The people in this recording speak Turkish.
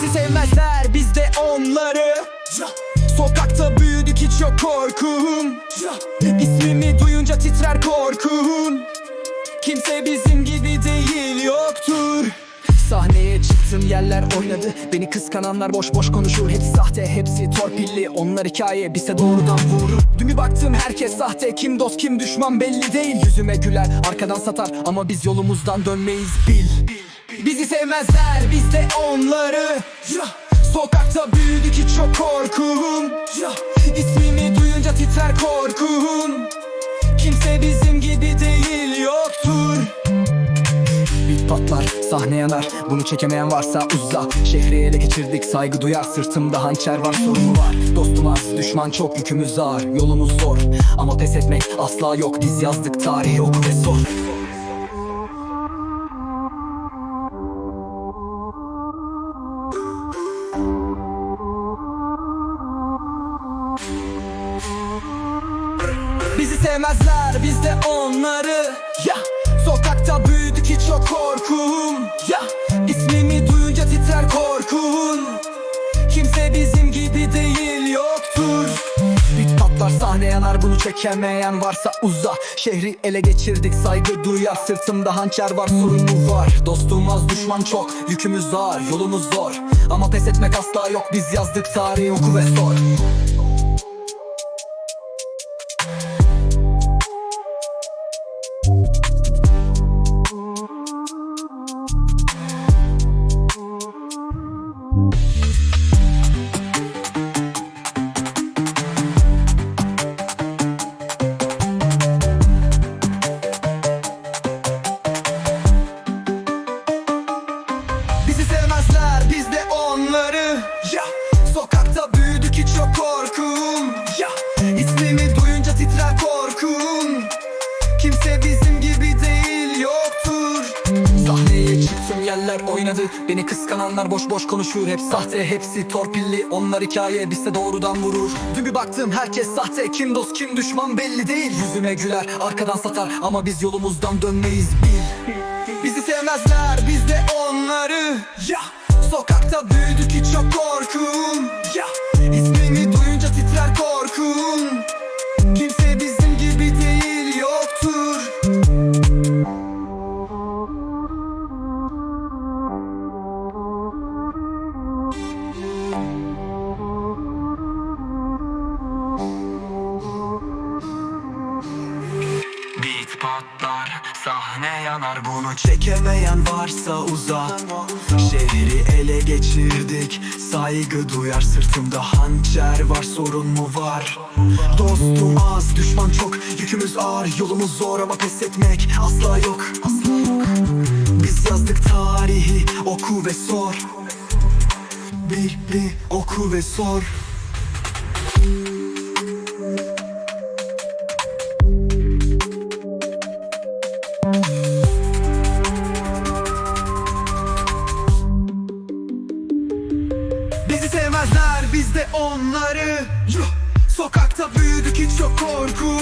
sevmezler biz de onları. Sokakta büyüdük hiç yok korkum. İsmimi duyunca titrer korkum. Kimse bizim gibi değil yoktur. Sahneye çıktım yerler oynadı. Beni kıskananlar boş boş konuşur. Hepsi sahte hepsi torpilli. Onlar hikaye bize doğrudan vurur Dün bir baktım herkes sahte. Kim dost kim düşman belli değil. Yüzüme güler arkadan satar. Ama biz yolumuzdan dönmeyiz bil Bizi sevmezler biz de onları. Sokakta büyüdük hiç yok korkum İsmimi duyunca titrer korkum Kimse bizim gibi değil yoktur. Bit patlar, sahne yanar. Bunu çekemeyen varsa uzla. Şehri ele geçirdik, saygı duyar. Sırtımda hançer var, sorun var. Dostum az, düşman çok, yükümüz ağır. Yolumuz zor, ama pes etmek asla yok. Biz yazdık, tarih oku ve sor sevmezler biz de onları. Ya Sokakta büyüdük hiç yok korkum. Ya İsmimi duyunca titrer korkun. Kimse bizim gibi değil yoktur. Bit patlar sahne yanar bunu çekemeyen varsa uza Şehri ele geçirdik saygı duyar. Sırtımda hançer var sorun mu var. Dostum az düşman çok yükümüz ağır yolumuz zor. Ama pes etmek asla yok biz yazdık tarihi oku ve sor yerler oynadı. Beni kıskananlar boş boş konuşur. Hep sahte hepsi torpilli. Onlar hikaye bizse doğrudan vurur. Dün bir baktım herkes sahte. Kim dost kim düşman belli değil. Yüzüme güler arkadan satar. Ama biz yolumuzdan dönmeyiz. Bil. Bizi sevmezler biz de onları. Ya. Sokakta büyüdük hiç yok korkum sahne yanar bunu? Çekemeyen varsa uza Şehri ele geçirdik, saygı duyar sırtımda. Hançer var sorun mu var? Dostum az, düşman çok, yükümüz ağır Yolumuz zor ama pes etmek asla yok. Asla yok Biz yazdık tarihi, oku ve sor. Bil, bil, oku ve sor sevmezler biz